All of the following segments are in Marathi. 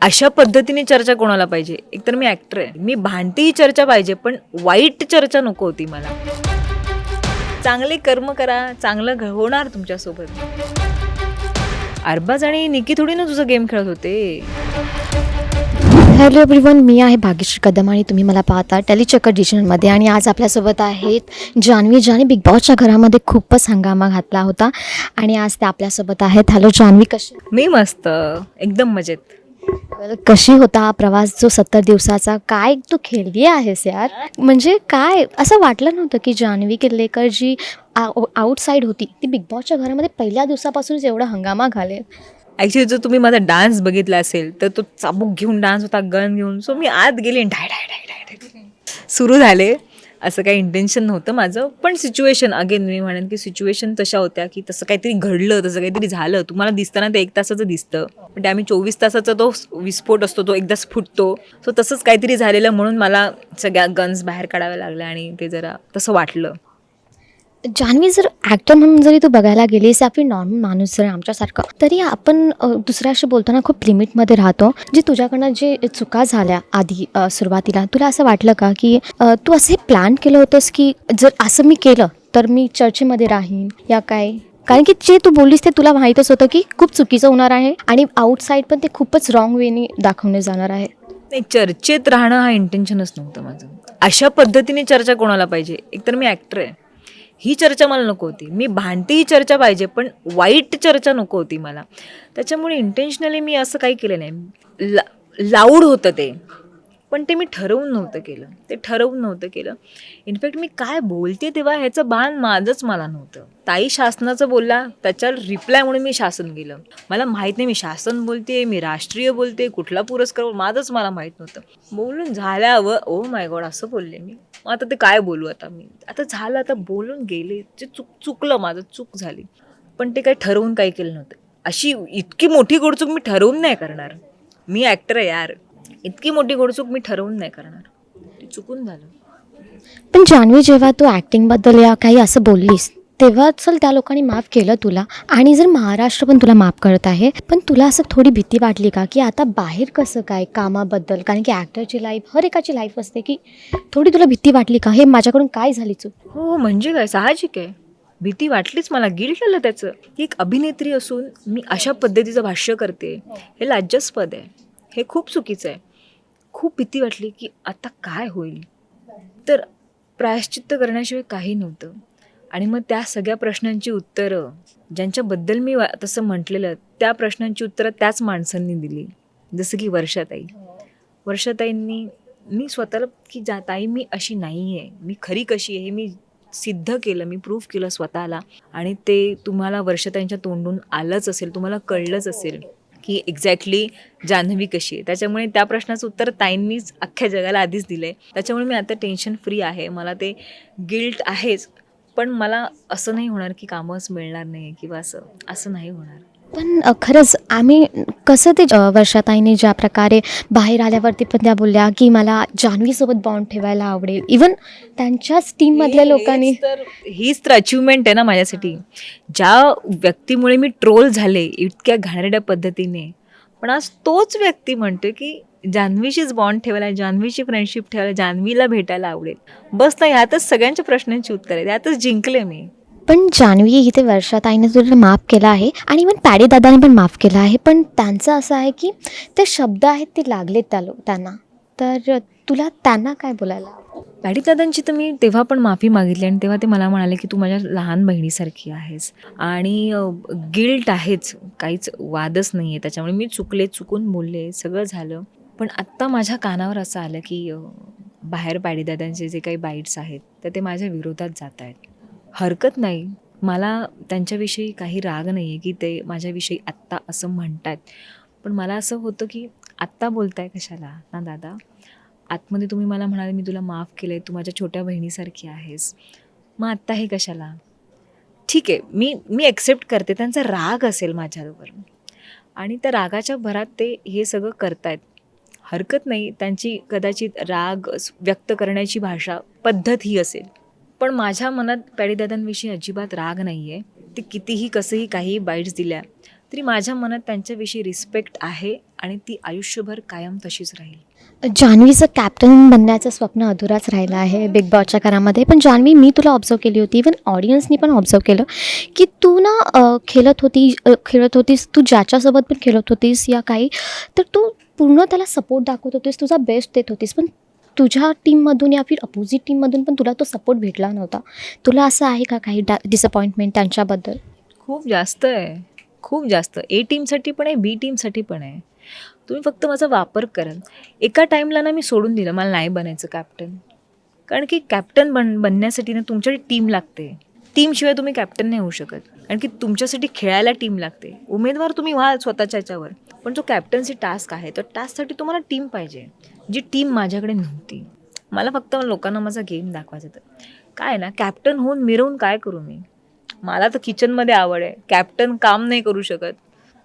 अशा पद्धतीने चर्चा कोणाला पाहिजे? एकतर मी ऍक्टर आहे. मी भांडती चर्चा पाहिजे पण वाईट चर्चा नको होती मला. चांगले कर्म करा चांगलं घ- होणार तुमच्यासोबत. अरबाज आणि निकी थोडी ना तुझा गेम खेळत होते. हॅलो एव्हरीवन मी आहे भाग्यश्री कदम आणि तुम्ही मला पाहता टेलिचक्कर डिशनमध्ये आणि आज आपल्यासोबत आहेत जान्हवी ज्याने बिग बॉसच्या घरामध्ये खूपच हंगामा घातला होता आणि आज ते आपल्यासोबत आहेत. हॅलो जान्हवी कशी? मी मस्त. एकदम मजेत. कशी होता हा प्रवास जो सत्तर दिवसाचा? काय तू खेळली आहेस यार? म्हणजे काय? असं वाटलं नव्हतं की जान्हवी किल्लेकर जी आउटसाईड होती ती बिग बॉसच्या घरामध्ये पहिल्या दिवसापासूनच एवढा हंगामा घालेल. ॲक्च्युली जर तुम्ही माझा डान्स बघितला असेल तर तो चाबूक घेऊन डान्स होता गन घेऊन. सो मी आत गेले डाय डाय डाय डाय डाय सुरू झाले. असं काही इंटेन्शन नव्हतं माझं. पण सिच्युएशन अगेन मी म्हणेन की सिच्युएशन तशा होत्या की तसं काहीतरी घडलं तसं काहीतरी झालं. तुम्हाला दिसताना ते एक तासाचं दिसतं. पण ते आम्ही चोवीस तासाचा तो विस्फोट असतो तो एकदाच फुटतो. सो तसंच काहीतरी झालेलं म्हणून मला सगळ्या गन्स बाहेर काढाव्या लागल्या आणि ते जरा तसं वाटलं. जान्हवी जर ॲक्टर म्हणून जरी तू बघायला गेलीस आपली नॉर्मल माणूस जर आमच्यासारखं तरी आपण दुसऱ्याशी बोलताना खूप लिमिटमध्ये राहतो. जे तुझ्याकडनं जे चुका झाल्या आधी सुरुवातीला तुला असं वाटलं का की तू असे प्लॅन केलं होतंस की जर असं मी केलं तर मी चर्चेमध्ये राहीन? या काय? कारण की जे तू बोललीस ते तुला माहीतच होतं की खूप चुकीचं होणार आहे आणि आउटसाईड पण ते खूपच रॉंग वेनी दाखवणे जाणार आहे. नाही चर्चेत राहणं हा इंटेन्शनच नव्हतं माझं. अशा पद्धतीने चर्चा कोणाला पाहिजे? एकतर मी ॲक्टर आहे. ही चर्चा मला नको होती. मी भांडती ही चर्चा पाहिजे पण वाईट चर्चा नको होती मला. त्याच्यामुळे इंटेन्शनली मी असं काही केलं नाही. ला लाऊड होतं ते. पण ते मी ठरवून नव्हतं केलं. ते ठरवून नव्हतं केलं. इनफॅक्ट मी काय बोलते तेव्हा ह्याचं भान माझंच मला नव्हतं. ताई शासनाचं बोलला त्याच्यावर रिप्लाय म्हणून मी शासन गेलं. मला माहीत नाही मी शासन बोलते मी राष्ट्रीय बोलते कुठला पुरस्कार माझंच मला माहीत नव्हतं. बोलून झाल्यावर ओ माय गॉड असं बोलले मी. मग आता ते काय बोलू आता मी? आता झालं आता बोलून गेले. जे चुक चुकलं माझं चूक झाली. पण ते काही ठरवून काही केलं नव्हतं. अशी इतकी मोठी गोडचूक मी ठरवून नाही करणार. मी ॲक्टर आहे यार. इतकी मोठी गोडचूक मी ठरवून नाही करणार. ते चुकून झालं. पण जान्हवी जेव्हा तू ॲक्टिंगबद्दल या काही असं बोललीस तेव्हा चल त्या लोकांनी माफ केलं तुला. आणि जर महाराष्ट्र पण तुला माफ करत आहे पण तुला असं थोडी भीती वाटली का? की आता बाहेर कसं काय कामाबद्दल? कारण की ॲक्टरची लाईफ हर एकाची लाईफ असते की थोडी तुला भीती वाटली का? हे माझ्याकडून काय झाली चूक? हो म्हणजे काय? साहजिक आहे. भीती वाटलीच मला. गिल्ट आलं त्याचं. ही एक अभिनेत्री असून मी अशा पद्धतीचं भाष्य करते. हे लाज्यास्पद आहे. हे खूप चुकीचं आहे. खूप भीती वाटली की आता काय होईल? तर प्रायश्चित्त करण्याशिवाय काही नव्हतं. आणि मग त्या सगळ्या प्रश्नांची उत्तरं ज्यांच्याबद्दल मी वा- तसं म्हटलेलं त्या प्रश्नांची उत्तरं त्याच माणसांनी दिली. जसं की वर्षाताई. वर्षाताईंनी मी स्वतःला की जा ताई मी अशी नाही आहे मी खरी कशी आहे? हे मी सिद्ध केलं मी प्रूफ केलं स्वतःला. आणि ते तुम्हाला वर्षाताईंच्या तोंडून आलंच असेल तुम्हाला कळलंच असेल की एक्झॅक्टली जान्हवी कशी आहे. त्याच्यामुळे त्या प्रश्नाचं उत्तर ताईंनीच अख्ख्या जगाला आधीच दिलं आहे त्याच्यामुळे मी आता टेन्शन फ्री आहे. मला ते गिल्ट आहेच. पण मला असं नाही होणार की कामच मिळणार नाही किंवा असं असं नाही होणार. पण खरंच आम्ही कसं ते वर्षाताईने ज्या प्रकारे बाहेर आल्यावरती पण त्या बोलल्या की मला जान्हवीसोबत बॉन्ड ठेवायला आवडेल. इवन त्यांच्याच टीममधल्या लोकांनी हेच तर हीच तर अचिव्हमेंट आहे ना माझ्यासाठी. ज्या व्यक्तीमुळे मी ट्रोल झाले इतक्या घाणेरड्या पद्धतीने पण आज तोच व्यक्ती म्हणतो की जान्हवीशीच बॉन्ड ठेवायला जान्हवीची फ्रेंडशिप ठेवायला जान्हवीला भेटायला आवडेल. बस नाही ह्यातच सगळ्यांच्या प्रश्नांची उत्तर आहे यातच जिंकले मी. पण जान्हवी इथे वर्षाताईने तुला माफ केला आहे आणि इवन पॅडी दादाने पण माफ केलं आहे. पण त्यांचं असं आहे की ते शब्द आहेत ते लागलेत त्या लो त्यांना. तर तुला त्यांना काय बोलायला? पॅडी दादांची तर मी तेव्हा पण माफी मागितली आणि तेव्हा ते मला म्हणाले की तू माझ्या लहान बहिणीसारखी आहेस. आणि गिल्ट आहेच. काहीच वादच नाही आहे त्याच्यामुळे मी चुकले चुकून बोलले सगळं झालं. पण आत्ता माझ्या कानावर असं आलं की बाहेर पाडीदादांचे जे काही बाईट्स आहेत तर ते माझ्या विरोधात जात आहेत. हरकत नाही. मला त्यांच्याविषयी काही राग नाही आहे की ते माझ्याविषयी आत्ता असं म्हणतात पण मला असं होतं की आत्ता बोलताय कशाला? ना दादा आतमध्ये तुम्ही मला म्हणाले मी तुला माफ केलं आहे तू माझ्या छोट्या बहिणीसारखी आहेस. मग आत्ता हे कशाला? ठीक आहे मी मी ॲक्सेप्ट करते. त्यांचा राग असेल माझ्याबरोबर आणि त्या रागाच्या भरात ते हे सगळं करतायत. हरकत नाही. त्यांची कदाचित राग व्यक्त करण्याची भाषा पद्धत ही असेल. पण माझ्या मनात पॅडीदादांविषयी अजिबात राग नाही आहे ते कितीही कसंही काही बाईट्स दिल्या तरी माझ्या मनात त्यांच्याविषयी रिस्पेक्ट आहे आणि ती आयुष्यभर कायम तशीच राहील. जान्हवीचं कॅप्टन बनण्याचं स्वप्न अधुराच राहिलं आहे बिग बॉसच्या घरामध्ये. पण जान्हवी मी तुला ऑब्झर्व केली होती. इवन ऑडियन्सनी पण ऑब्झर्व केलं की तू ना खेळत होती खेळत होतीस. तू ज्याच्यासोबत पण खेळत होतीस या काही तर तू पूर्ण त्याला सपोर्ट दाखवत होतीस तुझा बेस्ट देत होतीस. पण तुझ्या टीममधून या फिर अपोजिट टीममधून पण तुला तो सपोर्ट भेटला नव्हता. तुला असं आहे का काही डा डिसअपॉइंटमेंट त्यांच्याबद्दल? खूप जास्त आहे. खूप जास्त. ए टीमसाठी पण आहे बी टीमसाठी पण आहे. तुम्ही फक्त माझा वापर कराल एका टाईमला ना मी सोडून दिलं. मला नाही बनायचं कॅप्टन कारण की कॅप्टन बन बनण्यासाठी ना तुमच्याकडे टीम लागते. टीमशिवाय तुम्ही कॅप्टन नाही होऊ शकत. कारण की तुमच्यासाठी खेळायला टीम लागते. उमेदवार तुम्ही व्हा स्वतःच्या ह्याच्यावर. पण जो कॅप्टन्सी टास्क आहे तर टास्कसाठी तुम्हाला टीम पाहिजे जी टीम माझ्याकडे नव्हती. मला फक्त लोकांना माझा गेम दाखवायचा तर काय ना कॅप्टन होऊन मिरवून काय करू मी? मला तर किचनमध्ये आवड आहे. कॅप्टन काम नाही करू शकत.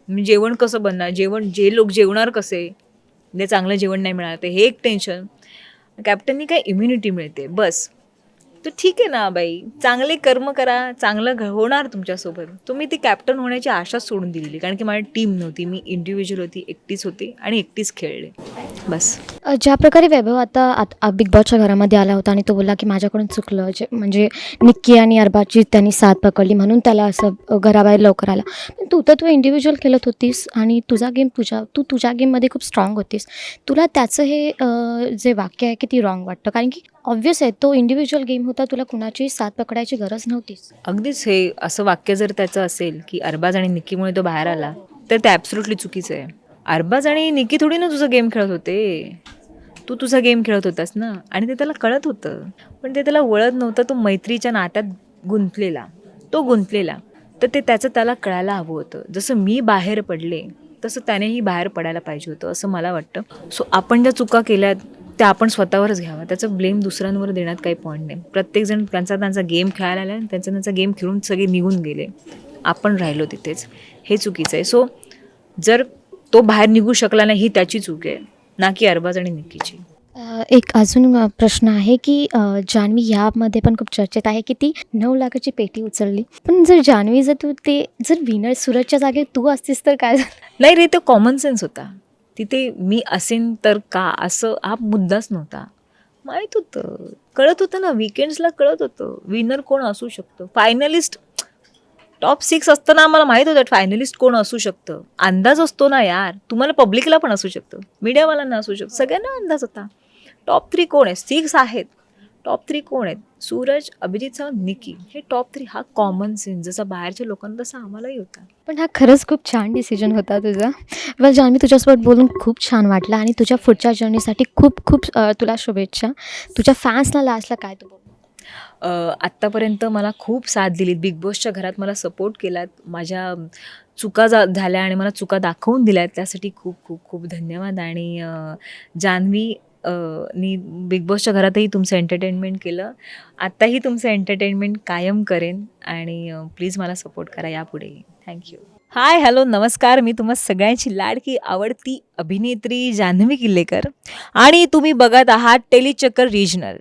मी जेवण कसं बनणार? जेवण जे लोक जेवणार कसे? जे चांगलं जेवण नाही मिळालं ते हे एक टेन्शन कॅप्टननी काय इम्युनिटी मिळते? बस. तर ठीक आहे ना बाई. चांगले कर्म करा चांगलं घ- होणार तुमच्यासोबत. तुम्ही ती कॅप्टन होण्याची आशा सोडून दिलेली. कारण की माझी टीम नव्हती. मी इंडिव्हिज्युअल होती एकटीच होती आणि एकटीच खेळले. बस. ज्या प्रकारे वैभव आता आत- बिग बॉसच्या घरामध्ये आला होता आणि तो बोलला की माझ्याकडून चुकलं जे म्हणजे निक्की आणि अरबाची त्यांनी साथ पकडली म्हणून त्याला असं घराबाहेर लवकर आला. पण तू तर तू इंडिव्हिज्युअल खेळत होतीस आणि तुझा गेम तुझ्या तू तुझ्या गेममध्ये खूप स्ट्रॉंग होतीस. तुला त्याचं हे जे वाक्य आहे की ती रॉंग वाटतं? कारण की ऑब्व्हियस आहे तो इंडिव्हिज्युअल गेम होता तुला कुणाची साथ पकडायची गरज नव्हतीच. अगदीच हे असं वाक्य जर त्याचं असेल की अरबाज आणि निक्कीमुळे तो बाहेर आला तर ते ॲब्सोल्युटली चुकीचं आहे. अरबाज आणि निकी थोडी ना तुझा गेम खेळत होते. तू तुझा गेम खेळत होतास ना? आणि ते त्याला कळत होतं. पण ते त्याला वळत नव्हतं तो मैत्रीच्या नात्यात गुंतलेला. तो गुंतलेला. तर ते त्याचं त्याला कळायला हवं होतं. जसं मी बाहेर पडले तसं त्यानेही बाहेर पडायला पाहिजे होतं असं मला वाटतं. सो आपण ज्या चुका केल्यात त्या आपण स्वतःवरच घ्यावा त्याचं ब्लेम दुसऱ्यांवर देण्यात काही पॉईंट नाही. प्रत्येकजण त्यांचा त्यांचा गेम खेळायला आला आणि त्यांचा त्यांचा गेम खेळून सगळे निघून गेले. आपण राहिलो तिथेच. हे चुकीचं आहे. सो जर तो बाहेर निघू शकला नाही ही त्याची चूक आहे. ना की अरबाज आणि निक्कीची एक अजून प्रश्न आहे की जान्हवी ह्यामध्ये पण खूप चर्चेत आहे की ती नऊ लाखाची पेटी उचलली. पण जर जान्हवी जर तू ते जर विनर सूरजच्या जागी तू असतीस तर काय झालं? नाही रे तो कॉमन सेन्स होता. तिथे मी असेन तर का असं हा मुद्दाच नव्हता. माहीत होतं. कळत होतं ना विकेंड्सला कळत होतं. विनर कोण असू शकतं? फायनलिस्ट टॉप सिक्स असताना आम्हाला माहीत होतं फायनलिस्ट कोण असू शकतं. अंदाज असतो ना यार. तुम्हाला पब्लिकला पण असू शकतं. मीडियावाल्यांना असू शकतं. सगळ्यांना अंदाज होता. टॉप थ्री कोण आहे सिक्स आहेत. टॉप थ्री कोण आहेत? सूरज अभिजित सावंत निकी. हे टॉप थ्री हा कॉमन सेन्स जसा बाहेरच्या लोकांना तसा आम्हालाही होता. पण हा खरंच खूप छान डिसिजन होता तुझा. वेल जान्हवी तुझ्यासोबत बोलून खूप छान वाटलं आणि तुझ्या पुढच्या जर्नीसाठी खूप खूप तुला शुभेच्छा. तुझ्या फॅन्सला लास्टला काय तू बोल आत्तापर्यंत मला खूप साथ दिलीत. बिग बॉसच्या घरात मला सपोर्ट केलात. माझ्या चुका जा झाल्या आणि मला चुका दाखवून दिल्या त्यासाठी खूप खूप खूप धन्यवाद. आणि जान्हवी नी बिग बॉसच्या घरातही तुमचं एंटरटेनमेंट केलं. आत्ताही तुमचं एंटरटेनमेंट कायम करेन. आणि प्लीज मला सपोर्ट करा यापुढेही. थँक्यू हाय हॅलो नमस्कार. मी तुम्हा सगळ्यांची लाडकी आवडती अभिनेत्री जान्हवी किल्लेकर. आणि तुम्ही बघत आहात टेलिचक्कर रिजनल